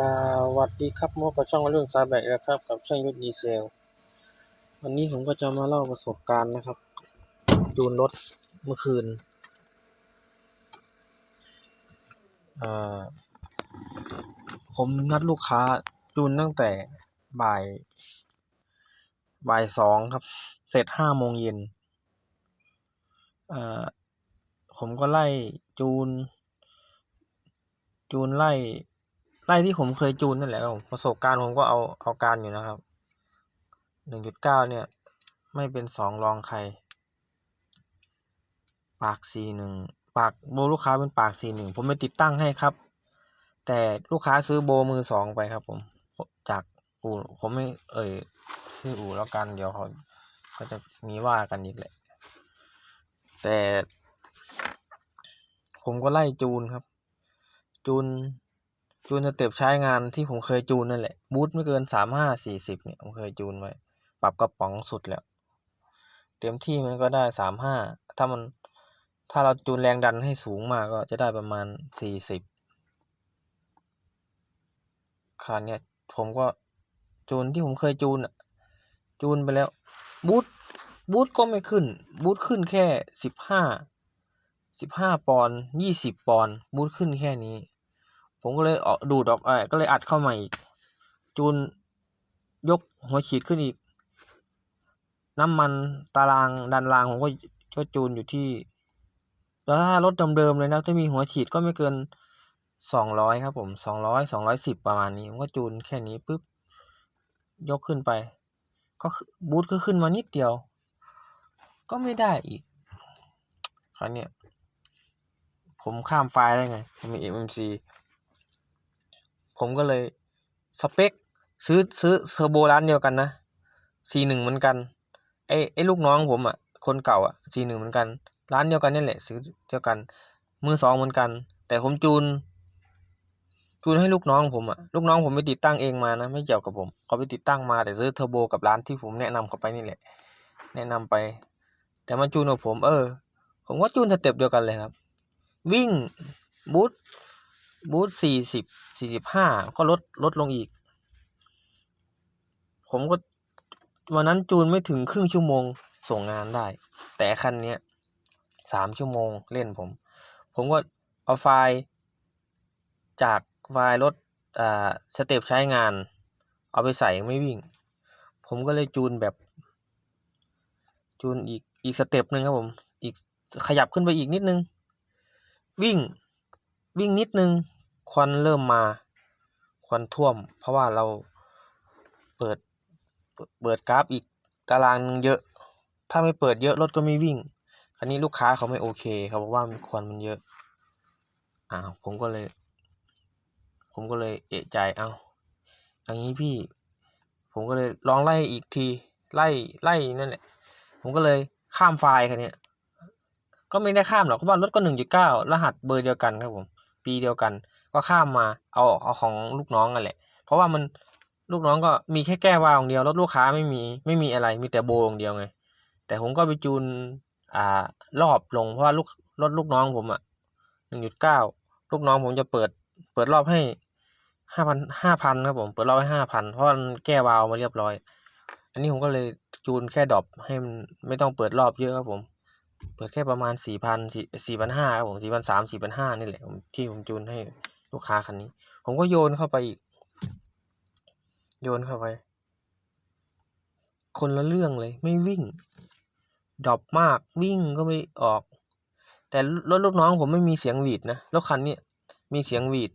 สวัสดีครับพบกับช่องเรื่องซาแบกนะครับกับช่างยุทธดีเซล วันนี้ผมก็จะมาเล่าประสบการณ์นะครับจูนรถเมื่อคืนผมนัดลูกค้าจูนตั้งแต่บ่ายบ่ายสองครับ เสร็จห้าโมงเย็นผมก็ไล่จูน จูนไล่ ไล่ที่ผมเคยจูนนั่นแหละครับผมประสบการณ์ผมก็เอาเอาการอยู่นะครับหนึ่งจุดเก้าเนี่ย ไม่เป็นสองรองใคร ปากสี่หนึ่งปากโบลูกค้าเป็นปากสี่หนึ่งผมไม่ติดตั้งให้ครับ แต่ลูกค้าซื้อโบมือสองไปครับ ผมจากอู่ผมไม่เอ่ยชื่ออู่แล้วกันเดี๋ยวเขาก็จะมีว่ากันอีกแหละ แต่ ผมก็ไล่จูนครับ จูน จูนสเต็ปใช้งานที่ผมเคยจูนนั่นแหละ บูทไม่เกินสามห้าสี่สิบเนี่ยผมเคยจูนไว้ ปรับกระป๋องสุดแล้ว เต็มที่มันก็ได้สามห้า ถ้ามัน ถ้าเราจูนแรงดันให้สูงมากก็จะได้ประมาณสี่สิบคันเนี้ยผมก็จูนที่ผมเคยจูนอะจูนไปแล้ว บูทบูทก็ไม่ขึ้น บูทขึ้นแค่สิบห้าสิบห้าปอนยี่สิบปอนบูทขึ้นแค่นี้ ผมก็เลยออกดูดออกไอ้ก็เลยอัดเข้ามาอีก จูนยกหัวฉีดขึ้นอีก น้ำมันตารางดันรางผมก็ก็จูนอยู่ที่แล้วถ้ารถเดิมๆเลยนะถ้ามีหัวฉีดก็ไม่เกินสองร้อยครับ ผมสองร้อยสองร้อยสิบประมาณนี้ผมก็จูนแค่นี้ปุ๊บยกขึ้นไป ก็บูทก็ขึ้นมานิดเดียว ก็ไม่ได้อีกคราวเนี้ยผมข้ามไฟล์ได้ไงผมมี MMC ผมก็เลยสเปคซื้อซื้อเทอร์โบร้านเดียวกันนะ C1 เหมือนกันไอ้ไอ้ลูกน้องผมอะคนเก่าอะ C1 เหมือนกัน ร้านเดียวกันนี่แหละ ซื้อเดียวกันมือสองเหมือนกัน แต่ผมจูน จูนให้ลูกน้องผมอะลูกน้องผมไปติดตั้งเองมานะไม่เกี่ยวกับผมเขาไปติดตั้งมาแต่ซื้อเทอร์โบกับร้านที่ผมแนะนำเขาไปนี่แหละ แนะนำไป แต่มาจูนกับผม เออ ผมก็จูนสเต็ปเดียวกันเลยครับ วิ่งบูท บูทสี่สิบสี่สิบห้าก็ลดลดลงอีก ผมก็วันนั้นจูนไม่ถึงครึ่งชั่วโมงส่งงานได้ แต่คันเนี้ยสามชั่วโมงเล่นผม ผมก็เอาไฟล์จากไฟล์รถอ่าสเต็ปใช้งาน เอาไปใส่ไม่วิ่ง ผมก็เลยจูนแบบ จูนอีกอีกสเต็ปหนึ่งครับผม อีกขยับขึ้นไปอีกนิดนึง วิ่งวิ่งนิดนึง ควันเริ่มมาควันท่วม เพราะว่าเราเปิดเปิดกราฟอีกตารางนึงเยอะ ถ้าไม่เปิดเยอะรถก็ไม่วิ่ง คราวนี้ลูกค้าเขาไม่โอเคเขาบอกว่ามีควันมันเยอะอ่าผมก็เลย ผมก็เลยเอะใจเอาอย่างนี้พี่ ผมก็เลยลองไล่อีกทีไล่ไล่นั่นแหละผมก็เลยข้ามไฟล์คันนี้ก็ไม่ได้ข้ามหรอกเพราะว่ารถก็หนึ่งจุดเก้ารหัสเบอร์เดียวกันครับผม ปีเดียวกัน ก็ข้ามมาเอาเอาของลูกน้องกันแหละ เพราะว่ามันลูกน้องก็มีแค่แก้วาวอย่างเดียวรถลูกค้าไม่มีไม่มีอะไรมีแต่โบอย่างเดียวไง แต่ผมก็ไปจูนอ่ารอบลงเพราะว่าลูกรถลูกน้องผมอะหนึ่งจุดเก้าลูกน้องผมจะเปิด เปิดรอบให้ห้าพันห้าพันครับผมเปิดรอบให้ห้าพันเพราะมันแก้วาวมาเรียบร้อย อันนี้ผมก็เลยจูนแค่ดรอปให้มันไม่ต้องเปิดรอบเยอะครับผม เปิดแค่ประมาณสี่พันสี่สี่พันห้าครับผมสี่พันสามสี่พันห้านี่แหละที่ผมจูนให้ ลูกค้าคันนี้ ผมก็โยนเข้าไปอีก โยนเข้าไป คนละเรื่องเลย ไม่วิ่งดรอปมากวิ่งก็ไม่ออก แต่รถลูกน้องผมไม่มีเสียงหวีดนะรถคันนี้มีเสียงหวีด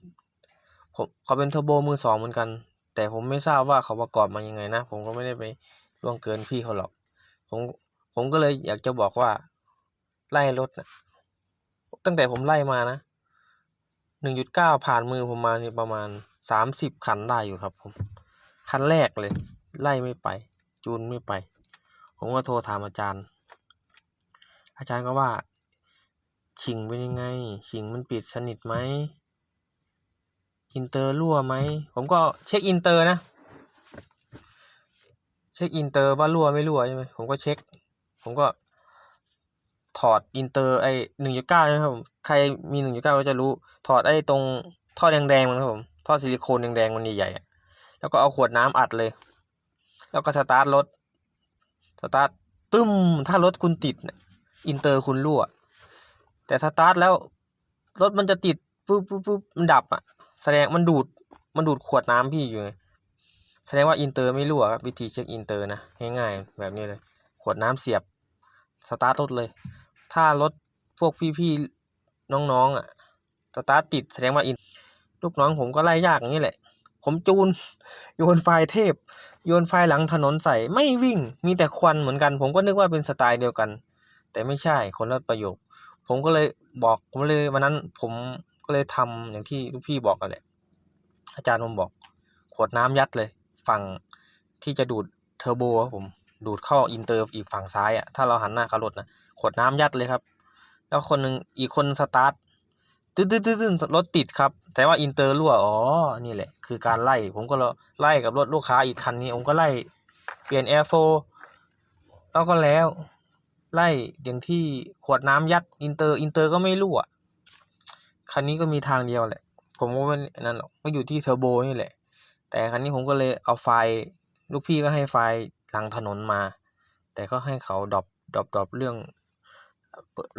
ผมเขาเป็นเทอร์โบมือสองเหมือนกัน แต่ผมไม่ทราบว่าเขาประกอบมายังไงนะ ผมก็ไม่ได้ไปล่วงเกินพี่เขาหรอก ผมผมก็เลยอยากจะบอกว่า ไล่รถนะตั้งแต่ผมไล่มานะ หนึ่งจุดเก้าผ่านมือผมมานี่ประมาณสามสิบคันได้อยู่ครับผม คันแรกเลย ไล่ไม่ไป จูนไม่ไป ผมก็โทรถามอาจารย์ อาจารย์ก็ว่าชิงเป็นยังไงชิงมันปิดสนิทไหมอินเตอร์รั่วไหม ผมก็เช็คอินเตอร์นะ เช็คอินเตอร์ว่ารั่วไม่รั่วใช่ไหมผมก็เช็ค ผมก็ถอดอินเตอร์ไอหนึ่งจุดเก้าใช่ไหมครับผม ใครมีหนึ่งจุดเก้าก็จะรู้ ถอดไอ้ตรงท่อแดงๆมันครับผม ท่อซิลิโคนแดงๆมันใหญ่ๆอะแล้วก็เอาขวดน้ำอัดเลย แล้วก็สตาร์ทรถ สตาร์ทตึ้ม ถ้ารถคุณติดอินเตอร์คุณรั่ว แต่สตาร์ทแล้วรถมันจะติดปุ๊บปุ๊บปุ๊บมันดับอะ แสดงมันดูด มันดูดขวดน้ำพี่อยู่ไงแสดงว่าอินเตอร์ไม่รั่วครับวิธีเช็คอินเตอร์นะง่ายๆแบบนี้เลย ขวดน้ำเสียบสตาร์ทรถเลย ถ้ารถพวกพี่ๆ น้องๆอะสตาร์ติดแสดงว่าอิน ลูกน้องผมก็ไล่ยากอย่างนี้แหละ ผมจูน โยนไฟเทพ โยนไฟหลังถนนใส่ไม่วิ่ง มีแต่ควันเหมือนกัน ผมก็นึกว่าเป็นสไตล์เดียวกัน แต่ไม่ใช่คนละประโยค ผมก็เลยบอกผมเลยวันนั้นผมก็เลยทำอย่างที่ลูกพี่บอกกันแหละ อาจารย์ผมบอก ขวดน้ำยัดเลย ฝั่งที่จะดูดเทอร์โบผมดูดเข้าอินเตอร์อีกฝั่งซ้ายอะถ้าเราหันหน้าเขารถนะขวดน้ำยัดเลยครับ แล้วคนหนึ่งอีกคนสตาร์ทตื้อตื้อตื้อตื้อรถติดครับ แต่ว่าอินเตอร์รั่วอ๋อนี่แหละ คือการไล่ ผมก็ไล่กับรถลูกค้าอีกคันนี้ ผมก็ไล่เปลี่ยนแอร์โฟแล้วก็แล้ว ไล่อย่างที่ขวดน้ำยัดอินเตอร์อินเตอร์ก็ไม่รั่วคันนี้ก็มีทางเดียวแหละ ผมก็ไม่นั่นหรอกก็อยู่ที่เทอร์โบนี่แหละ แต่คันนี้ผมก็เลยเอาไฟล์ลูกพี่ก็ให้ไฟล์หลังถนนมา แต่ก็ให้เขาดรอปดรอปดรอปเรื่อง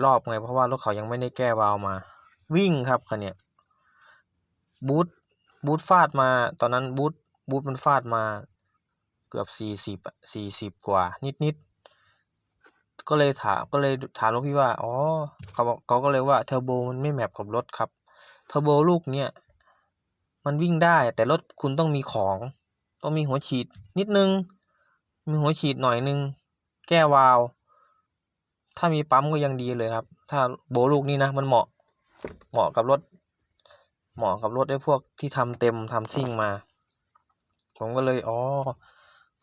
รอบไงเพราะว่ารถเขายังไม่ได้แก้วาล์วมา วิ่งครับคันเนี้ยบูทบูทฟาดมา ตอนนั้นบูทบูทมันฟาดมาเกือบสี่สิบสี่สิบกว่า นิดนิดก็เลยถามก็เลยถามลูกพี่ว่าอ๋อเขาบอกเขาก็เลยว่าเทอร์โบมันไม่แมปกับรถครับเทอร์โบลูกเนี้ยมันวิ่งได้ แต่รถคุณต้องมีของ ต้องมีหัวฉีดนิดนึง มีหัวฉีดหน่อยนึง แก้วาล์ว ถ้ามีปั๊มก็ยังดีเลยครับ ถ้าโบลูกนี้นะ มันเหมาะ เหมาะกับรถ เหมาะกับรถไอ้พวกที่ทำเต็มทำซิ่งมา ผมก็เลยอ๋อ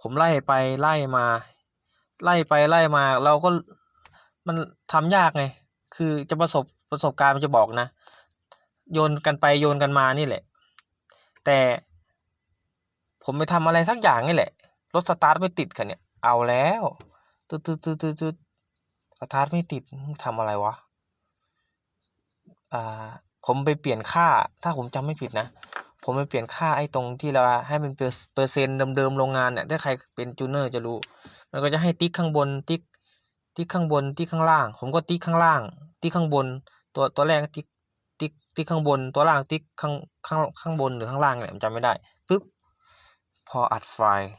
ผมไล่ไปไล่มา ไล่ไปไล่มา เราก็มันทำยากไง คือจะประสบประสบการณ์มันจะบอกนะ โยนกันไปโยนกันมานี่แหละ แต่ ผมไปทำอะไรสักอย่างนี่แหละรถสตาร์ทไม่ติดกันเนี่ย เอาแล้วตึ๊ดตึ๊ดตึ๊ดตึ๊ตึ๊ด สตาร์ทไม่ติดทำอะไรวะ อ่า ผมไปเปลี่ยนค่า ถ้าผมจำไม่ผิดนะ ผมไปเปลี่ยนค่าไอ้ตรงที่เราให้มันเปอร์เปอร์เซ็นต์เดิมๆโรงงานเนี่ย ถ้าใครเป็นจูเนอร์จะรู้ มันก็จะให้ติ๊กข้างบนติ๊ก ติ๊กข้างบน ติ๊กข้างล่าง ผมก็ติ๊กข้างล่าง ติ๊กข้างบน ตัวตัวแรกติ๊ก ติ๊ก ติ๊กข้างบน ตัวล่างติ๊กข้างข้างข้างบนหรือข้างล่างเนี่ยผมจำไม่ได้ปึ๊บ พออัดไฟล์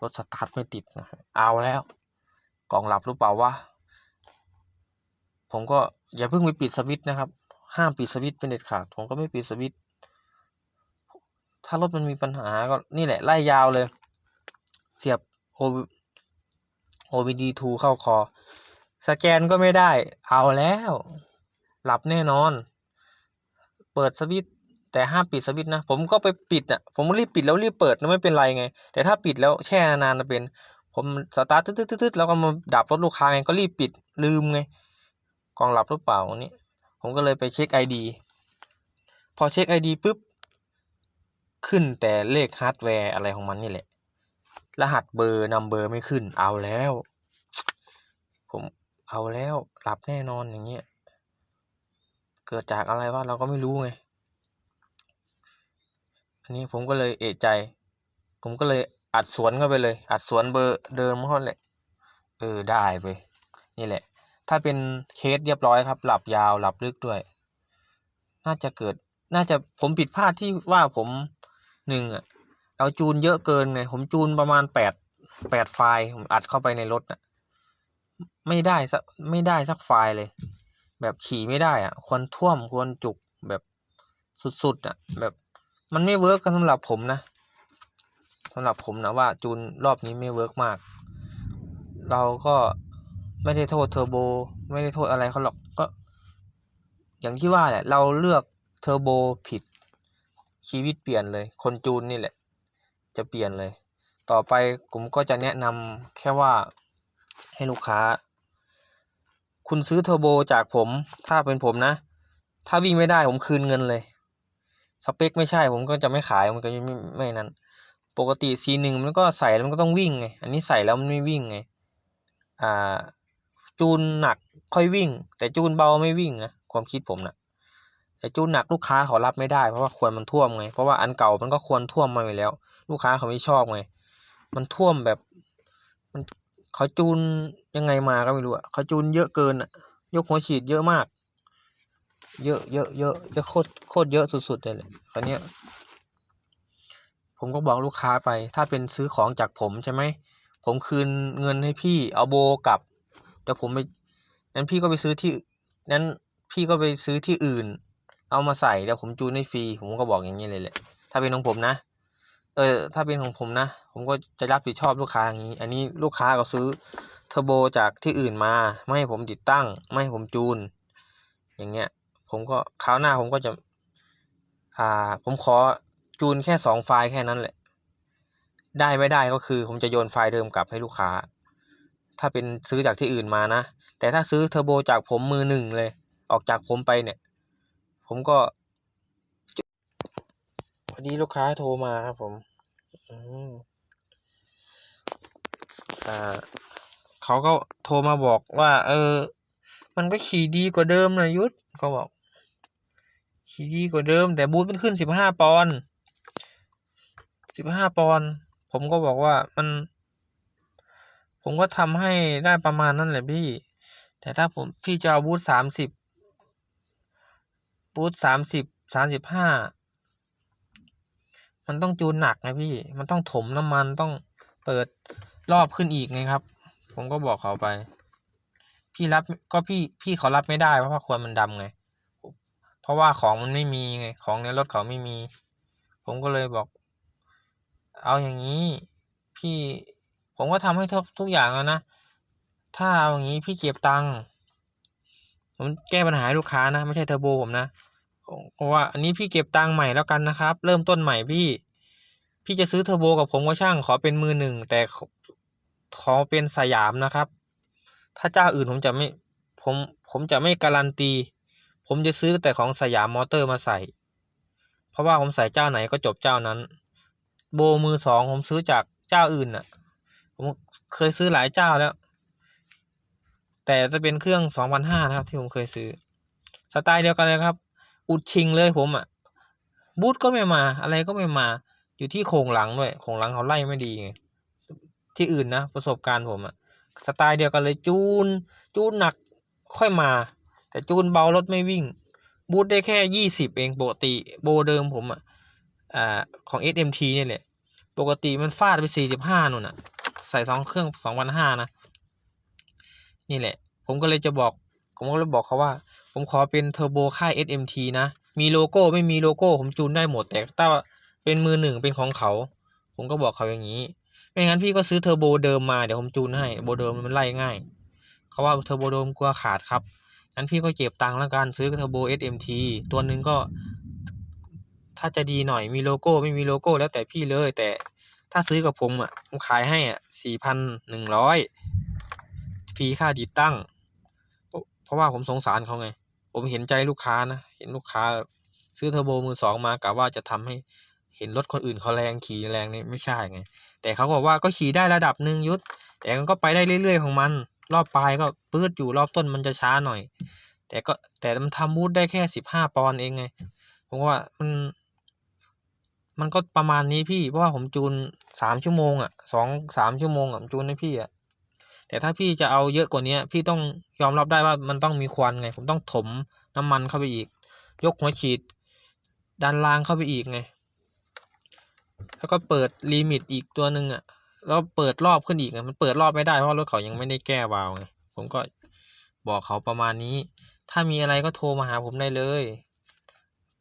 รถสตาร์ทไม่ติดนะเอาแล้วกล่องหลับหรือเปล่าวะ ผมก็อย่าเพิ่งไปปิดสวิตช์นะครับ ห้ามปิดสวิตช์เป็นเด็ดขาด ผมก็ไม่ปิดสวิตช์ถ้ารถมันมีปัญหาก็นี่แหละไล่ยาวเลย เสียบ O OBD2 เข้าคอ สแกนก็ไม่ได้ เอาแล้ว หลับแน่นอน เปิดสวิตช์แต่ห้ามปิดสวิตช์นะ ผมก็ไปปิดอะ ผมรีบปิดแล้วรีบเปิดแล้วไม่เป็นไรไง แต่ถ้าปิดแล้วแช่นานๆจะเป็น ผมสตาร์ทตึ๊ดๆแล้วก็มาดับรถลูกค้าไงก็รีบปิดลืมไง กล่องหลับหรือเปล่าอันนี้ ผมก็เลยไปเช็คไอดีพอเช็คไอดีปุ๊บ ขึ้นแต่เลขฮาร์ดแวร์อะไรของมันนี่แหละ รหัสเบอร์นำเบอร์ไม่ขึ้น เอาแล้ว ผมเอาแล้วหลับแน่นอนอย่างเงี้ย เกิดจากอะไรวะเราก็ไม่รู้ไงอันนี้ผมก็เลยเอะใจ ผมก็เลยอัดสวนเข้าไปเลย อัดสวนเบอร์เดิมเขาแหละ เออได้ไปนี่แหละ ถ้าเป็นเคสเรียบร้อยครับ หลับยาวหลับลึกด้วย น่าจะเกิด น่าจะผมผิดพลาดที่ว่าผมหนึ่งอะเราจูนเยอะเกินไง ผมจูนประมาณแปดแปดไฟล์ผมอัดเข้าไปในรถน่ะ ไม่ได้สักไม่ได้สักไฟล์เลย แบบขี่ไม่ได้อะ ควรท่วมควรจุกแบบสุดๆอะ แบบมันไม่เวิร์กกันสำหรับผมนะสำหรับผมนะว่าจูนรอบนี้ไม่เวิร์กมาก เราก็ ไม่ได้โทษเทอร์โบ ไม่ได้โทษอะไรเขาหรอกก็ อย่างที่ว่าแหละ เราเลือกเทอร์โบผิด ชีวิตเปลี่ยนเลย คนจูนนี่แหละ จะเปลี่ยนเลย ต่อไปผมก็จะแนะนำแค่ว่าให้ลูกค้า คุณซื้อเทอร์โบจากผม ถ้าเป็นผมนะ ถ้าวิ่งไม่ได้ผมคืนเงินเลย สเปคไม่ใช่ผมก็จะไม่ขายมันก็ไม่ไม่ไม่นั้น ปกติ C1 มันก็ใส่แล้วมันก็ต้องวิ่งไง อันนี้ใส่แล้วมันไม่วิ่งไง อ่า จูนหนักค่อยวิ่ง แต่จูนเบาไม่วิ่งนะความคิดผมนะแต่จูนหนักลูกค้าเขารับไม่ได้เพราะว่าควนมันท่วมไงเพราะว่าอันเก่ามันก็ควรท่วมมาอยู่แล้ว ลูกค้าเขาไม่ชอบไงมันท่วมแบบมันเขาจูนยังไงมาก็ไม่รู้อะเขาจูนเยอะเกินอะยกหัวฉีดเยอะมาก เยอะเยอะเยอะเยอะโคตรโคตรเยอะสุดๆเลยแหละคราวเนี้ยผมก็บอกลูกค้าไป ถ้าเป็นซื้อของจากผมใช่ไหมผมคืนเงินให้พี่เอาโบกับ เดี๋ยวผมไปนั้นพี่ก็ไปซื้อที่นั้นพี่ก็ไปซื้อที่อื่น เอามาใส่เดี๋ยวผมจูนให้ฟรีผมก็บอกอย่างนี้เลยแหละถ้าเป็นของผมนะ เออ ถ้าเป็นของผมนะ ผมก็จะรับผิดชอบลูกค้าอย่างนี้ อันนี้ลูกค้าก็ซื้อเทอร์โบจากที่อื่นมา ไม่ให้ผมติดตั้ง ไม่ให้ผมจูน อย่างเงี้ย ผมก็คราวหน้าผมก็จะ อ่า ผมขอจูนแค่สองไฟล์แค่นั้นแหละ ได้ไม่ได้ก็คือ ผมจะโยนไฟล์เดิมกลับให้ลูกค้า ถ้าเป็นซื้อจากที่อื่นมานะ แต่ถ้าซื้อเทอร์โบจากผมมือหนึ่งเลย ออกจากผมไปเนี่ย ผมก็พอดีลูกค้าโทรมาครับผมอ่าเขาก็โทรมาบอกว่า เออ มันก็ขี่ดีกว่าเดิมนะยุทธเขาบอก ขี่ดีกว่าเดิม แต่บูทมันขึ้นสิบห้าปอนสิบห้าปอนผมก็บอกว่ามัน ผมก็ทำให้ได้ประมาณนั้นแหละพี่ แต่ถ้าผมพี่จะเอาบูทสามสิบบูทสามสิบสามสิบห้ามันต้องจูนหนักไงพี่ มันต้องถมน้ำมันต้องเปิดรอบขึ้นอีกไงครับ ผมก็บอกเขาไป พี่รับก็พี่พี่เขารับไม่ได้เพราะว่าควนมันดำไง เพราะว่าของมันไม่มีไงของในรถเขาไม่มี ผมก็เลยบอก เอาอย่างนี้พี่ ผมก็ทำให้ทุกทุกอย่างแล้วนะ ถ้าเอาอย่างนี้พี่เก็บตังค์ผมแก้ปัญหาลูกค้านะไม่ใช่เทอร์โบผมนะเพราะว่าอันนี้พี่เก็บตังค์ใหม่แล้วกันนะครับ เริ่มต้นใหม่พี่ พี่จะซื้อเทอร์โบกับผมก็ช่างขอเป็นมือหนึ่งแต่ขอขอเป็นสยามนะครับ ถ้าเจ้าอื่นผมจะไม่ผมผมจะไม่การันตี ผมจะซื้อแต่ของสยามมอเตอร์มาใส่ เพราะว่าผมใส่เจ้าไหนก็จบเจ้านั้น โบมือสองผมซื้อจากเจ้าอื่นน่ะ ผมเคยซื้อหลายเจ้าแล้ว แต่จะเป็นเครื่องสองพันห้านะครับ ที่ผมเคยซื้อ สไตล์เดียวกันเลยครับ อุดชิงเลยผมอะ บูทก็ไม่มา อะไรก็ไม่มา อยู่ที่โครงหลังด้วยโครงหลังเขาไล่ไม่ดีไงที่อื่นนะประสบการณ์ผมอะสไตล์เดียวกันเลยจูน จูนหนักค่อยมา แต่จูนเบารถไม่วิ่ง บูทได้แค่ยี่สิบเองปกติโบเดิมผมอะอ่าของ SMT เนี่ยแหละปกติมันฟาดไปสี่สิบห้านู่นอะ ใส่สองเครื่องสองพันห้านะ นี่แหละ ผมก็เลยจะบอก ผมก็เลยบอกเขาว่า ผมขอเป็นเทอร์โบค่าย SMT นะ มีโลโก้ไม่มีโลโก้ผมจูนได้หมด แต่ถ้าเป็นมือหนึ่งเป็นของเขา ผมก็บอกเขาอย่างนี้ ไม่งั้นพี่ก็ซื้อเทอร์โบเดิมมาเดี๋ยวผมจูนให้โบเดิมมันไล่ง่าย เขาว่าเทอร์โบเดิมกลัวขาดครับงั้นพี่ก็เก็บตังค์แล้วกันซื้อเทอร์โบ SMT ตัวหนึ่งก็ถ้าจะดีหน่อยมีโลโก้ไม่มีโลโก้แล้วแต่พี่เลยแต่ ถ้าซื้อกับผมอะผมขายให้อะสี่พันหนึ่งร้อยฟรีค่าติดตั้ง เพราะว่าผมสงสารเขาไง ผมเห็นใจลูกค้านะ เห็นลูกค้าซื้อเทอร์โบมือสองมากะว่าจะทำให้เห็นรถคนอื่นเขาแรงขี่แรงนี่ไม่ใช่ไง แต่เขาบอกว่าก็ขี่ได้ระดับหนึ่งยุทแต่มันก็ไปได้เรื่อยๆของมัน รอบปลายก็ปื้ดอยู่รอบต้นมันจะช้าหน่อย แต่ก็แต่มันทำบูทได้แค่สิบห้าปอนเองไงผมว่ามัน มันก็ประมาณนี้พี่ เพราะว่าผมจูนสามชั่วโมงอะสองสามชั่วโมงอะจูนให้พี่อะ แต่ถ้าพี่จะเอาเยอะกว่านี้พี่ต้องยอมรับได้ว่ามันต้องมีควันไง ผมต้องถมน้ำมันเข้าไปอีก ยกหัวฉีดดันรางเข้าไปอีกไง แล้วก็เปิดลิมิตอีกตัวหนึ่งอะ แล้วเปิดรอบขึ้นอีกอะมันเปิดรอบไม่ได้เพราะรถเขายังไม่ได้แก้วาล์วไง ผมก็บอกเขาประมาณนี้ ถ้ามีอะไรก็โทรมาหาผมได้เลย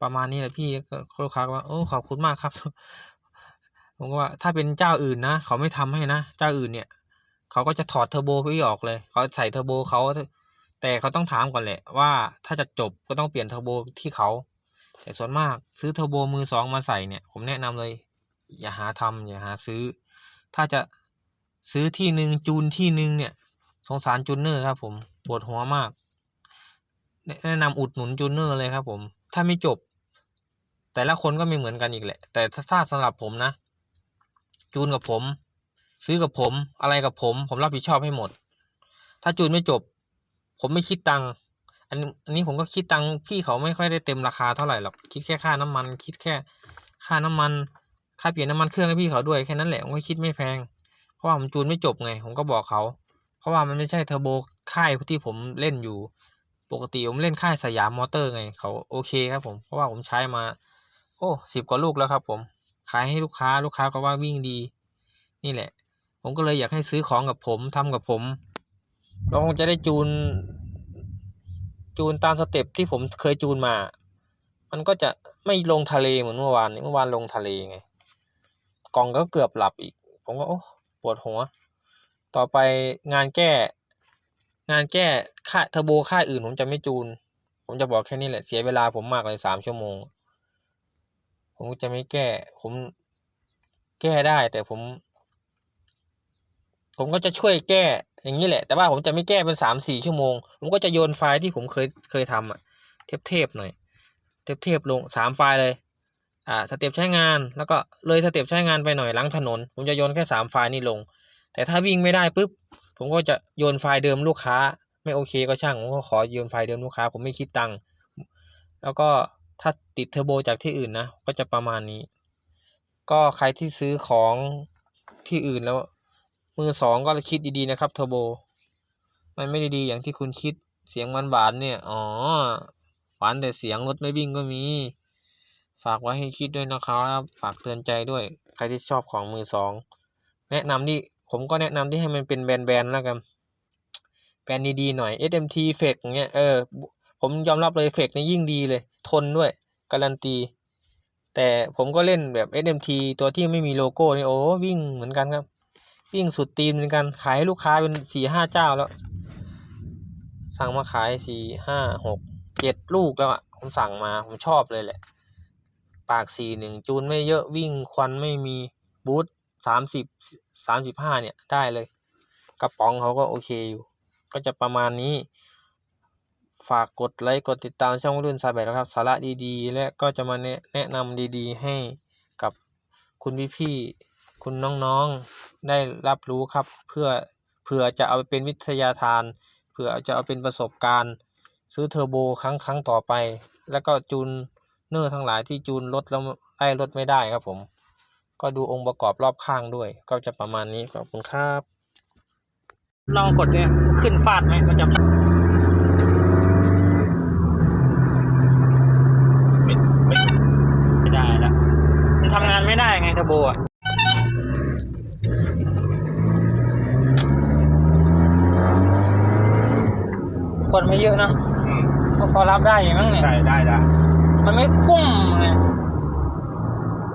ประมาณนี้แหละพี่ก็ลูกค้าก็ว่าโอ้ขอบคุณมากครับ ผมก็ว่าถ้าเป็นเจ้าอื่นนะเขาไม่ทำให้นะเจ้าอื่นเนี่ยเขาก็จะถอดเทอร์โบพี่ออกเลยเขาใส่เทอร์โบเขาแต่เขาต้องถามก่อนแหละว่าถ้าจะจบก็ต้องเปลี่ยนเทอร์โบที่เขาแต่ส่วนมากซื้อเทอร์โบมือสองมาใส่เนี่ย ผมแนะนำเลย อย่าหาทำอย่าหาซื้อ ถ้าจะซื้อที่หนึ่งจูนที่หนึ่งเนี่ย สงสารจูนเนอร์ครับ ผมปวดหัวมากแนะนำอุดหนุนจูนเนอร์เลยครับ ผม ถ้าไม่จบ แต่ละคนก็ไม่เหมือนกันอีกแหละ แต่ถ้าสำหรับผมนะ จูนกับผม ซื้อกับผม อะไรกับผม ผมรับผิดชอบให้หมด ถ้าจูนไม่จบ ผมไม่คิดตังค์อันนี้อันนี้ผมก็คิดตังค์พี่เขาไม่ค่อยได้เต็มราคาเท่าไหร่หรอกคิดแค่ค่าน้ำมัน คิดแค่ ค่าน้ำมัน ค่าเปลี่ยนน้ำมันเครื่องให้พี่เขาด้วยแค่นั้นแหละผมก็คิดไม่แพง เพราะว่าผมจูนไม่จบไง ผมก็บอกเขา เพราะว่ามันไม่ใช่เทอร์โบค่ายที่ผมเล่นอยู่ ปกติผมเล่นค่ายสยามมอเตอร์ไง เขาโอเคครับผม เพราะว่าผมใช้มา โอ้สิบกว่าลูกแล้วครับ ผม ขายให้ลูกค้าลูกค้าก็ว่าวิ่งดี นี่แหละ ผมก็เลยอยากให้ซื้อของกับผมทำกับผมเราคงจะได้จูน จูนตามสเต็ปที่ผมเคยจูนมา มันก็จะไม่ลงทะเลเหมือนเมื่อวานนี้เมื่อวานลงทะเลไงกล่องก็เกือบหลับอีก ผมก็โอ้ปวดหัว ต่อไปงานแก้ งานแก้ค่าเทอร์โบค่าอื่นผมจะไม่จูน ผมจะบอกแค่นี้แหละเสียเวลาผมมากเลยสามชั่วโมง ผมจะไม่แก้ ผมแก้ได้แต่ผม ผมก็จะช่วยแก้ อย่างนี้แหละ แต่ว่าผมจะไม่แก้เป็นสามสี่ชั่วโมง ผมก็จะโยนไฟล์ที่ผมเคยเคยทำอะเทปเทปหน่อยเทปเทปลงสามไฟล์เลย อ่าสเต็ปใช้งาน แล้วก็เลยสเต็ปใช้งานไปหน่อยล้างถนน ผมจะโยนแค่สามไฟล์นี้ลง แต่ถ้าวิ่งไม่ได้ปุ๊บผมก็จะโยนไฟล์เดิมลูกค้า ไม่โอเคก็ช่างผมก็ขอโยนไฟล์เดิมลูกค้า ผมไม่คิดตังค์แล้วก็ ถ้าติดเทอร์โบจากที่อื่นนะ ก็จะประมาณนี้ ก็ใครที่ซื้อของที่อื่นแล้ว มือสองก็คิดดีๆนะครับเทอร์โบ มันไม่ได้ดีอย่างที่คุณคิด เสียงมันหวานเนี่ย อ๋อ หวานแต่เสียงรถไม่วิ่งก็มี ฝากไว้ให้คิดด้วยนะครับ ฝากเตือนใจด้วย ใครที่ชอบของมือสอง แนะนำที่ผมก็แนะนำที่ให้มันเป็นแบรนด์ๆแล้วกัน แบรนด์ดีๆหน่อย SMT เฟกอย่างเงี้ย เออ ผมยอมรับเลยเฟกนี่ยิ่งดีเลย ทนด้วย การันตี แต่ผมก็เล่นแบบ SMT ตัวที่ไม่มีโลโก้นี่โอ้วิ่งเหมือนกันครับ วิ่งสุดตีนเหมือนกัน ขายให้ลูกค้าเป็นสี่ห้าเจ้าแล้ว สั่งมาขายสี่ห้าหกเจ็ดลูกแล้วอะ ผมสั่งมาผมชอบเลยแหละ ปากสี่หนึ่งจูนไม่เยอะวิ่งควันไม่มีบูทสามสิบสามสิบห้าเนี่ยได้เลย กระป๋องเขาก็โอเคอยู่ ก็จะประมาณนี้ ฝากกดไลค์กดติดตามช่องรุ่นสายแบบนะครับ สาระดีๆ และก็จะมาแนะแนะนำดีๆ ให้กับคุณพี่ๆคุณน้องๆได้รับรู้ครับ เพื่อเผื่อจะเอาไปเป็นวิทยาทาน เผื่อจะเอาเป็นประสบการณ์ ซื้อเทอร์โบครั้งครั้งต่อไป แล้วก็จูนเนอร์ทั้งหลายที่จูนรถแล้วไล่รถไม่ได้ครับผม ก็ดูองค์ประกอบรอบข้างด้วย ก็จะประมาณนี้ขอบคุณครับลองกดเนี่ยขึ้นฟาดไหมมันจะ ไม่ไม่ ไม่ได้แล้วมันทำงาน ไม่ได้ไงเทอร์โบอะกดไม่เยอะเนอะอืมก็พอรับได้อยู่มั้งเนี่ย ได้ได้ได้มันไม่กุ้มไง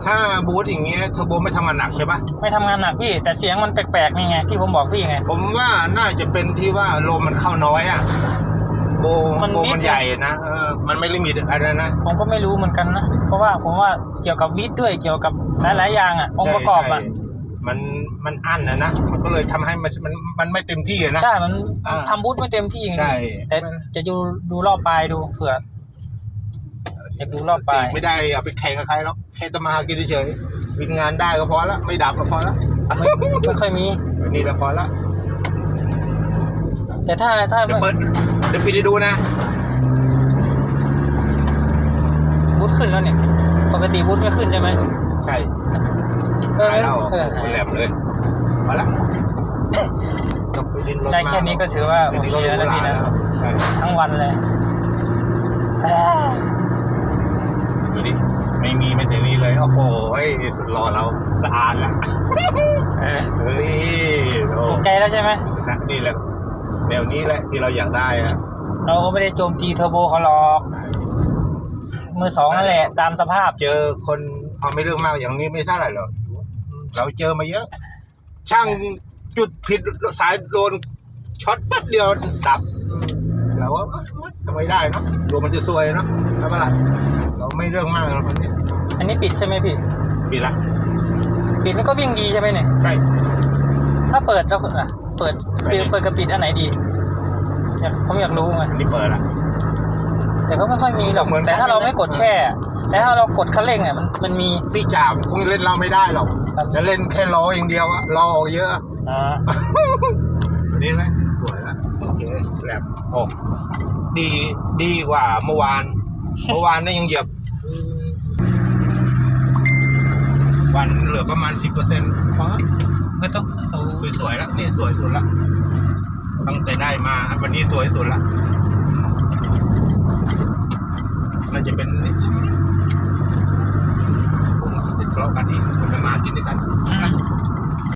ถ้าบูทอย่างเงี้ยเทอร์โบไม่ทำงานหนักใช่ปะไม่ทำงานหนักพี่ แต่เสียงมันแปลกๆนี่ไง ที่ผมบอกพี่ไง ผมว่าน่าจะเป็นที่ว่าลมมันเข้าน้อยอะ โบมันโบนิดมันใหญ่นะเออมันไม่ลิมิตอะไรนะผมก็ไม่รู้เหมือนกันนะเพราะว่าผมว่าเกี่ยวกับวิทย์ด้วยเกี่ยวกับหลายๆอย่างอะองค์ประกอบอะใช่ใช่มันมันอั้นนะนะมันก็เลยทำให้มันมันมันไม่เต็มที่อะนะใช่มันอ่าทำบูธไม่เต็มที่ไงใช่แต่จะดูดูรอบปลายดูเผื่ออยากดูรอบปลายไม่ได้เอาไปแข่งกับใครหรอกแค่จะมาหากินเฉยๆวิ่งงานได้ก็พอละไม่ดับก็พอละไม่ไม่ค่อยมีนี่แหละพอละ แต่ถ้าถ้าเดี๋ยวเปิดเดี๋ยวปิดให้ดูนะบูธขึ้นแล้วเนี่ย ปกติบูธไม่ขึ้นใช่ไหมใช่เออหายแล้วเออแหลมเลยพอละจบไปดินรถได้แค่นี้ก็ถือว่าโอเคแล้วนะพี่นะใช่ทั้งวันเลยเอ้ยดูดิไม่มีไม่ถึงนี้เลย โอ้โหสุดรอเราสะอาดละเออเฮ้ยโอ้ถูกใจแล้วใช่ไหมนะนี่แหละ แนวนี้แหละที่เราอยากได้อะเราก็ไม่ได้โจมตีเทอร์โบเขาหรอก มือสองนั่นแหละ ตามสภาพ เจอคนเอาไม่เรื่องมากอย่างนี้ไม่เท่าไหร่หรอกเราเจอมาเยอะ ช่างจุดผิดสายโดนช็อตแป๊บเดียวดับเราว่าทำไมได้เนาะตัวมันจะซวยเนาะใช่ปะล่ะเราไม่เรื่องมากเราคนนี้อันนี้ปิดใช่ไหมพี่ปีละ ปิดมันก็วิ่งดีใช่ไหมเนี่ยใช่ถ้าเปิดแล้วอะ เปิดไม่ปิดได้เปิดกับปิดอันไหนดีอยากผมอยากรู้ไงอันนี้เปิดละ แต่ก็ไม่ค่อยมีหรอกเหมือนกันแต่ถ้าเราไม่กดแช่ แต่ถ้าเรากดคันเร่งอะมันมันมีพี่จ่าคงเล่นเราไม่ได้หรอกครับจะเล่นแค่ล้ออย่างเดียวอะล้อออกเยอะ อ่านี่ไหมสวยละโอเคแหลมหกดีดีกว่าเมื่อวาน เมื่อวานนี่ยังเหยียบ วันเหลือประมาณสิบเปอร์เซ็นต์พอไม่ต้องเอา สวยๆแล้วนี่สวยสุดละตั้งแต่ได้มาวันนี้สวยสุดละมันจะเป็นพวกมันจะทะเลาะกันอีกมันจะมากินด้วยกันอืม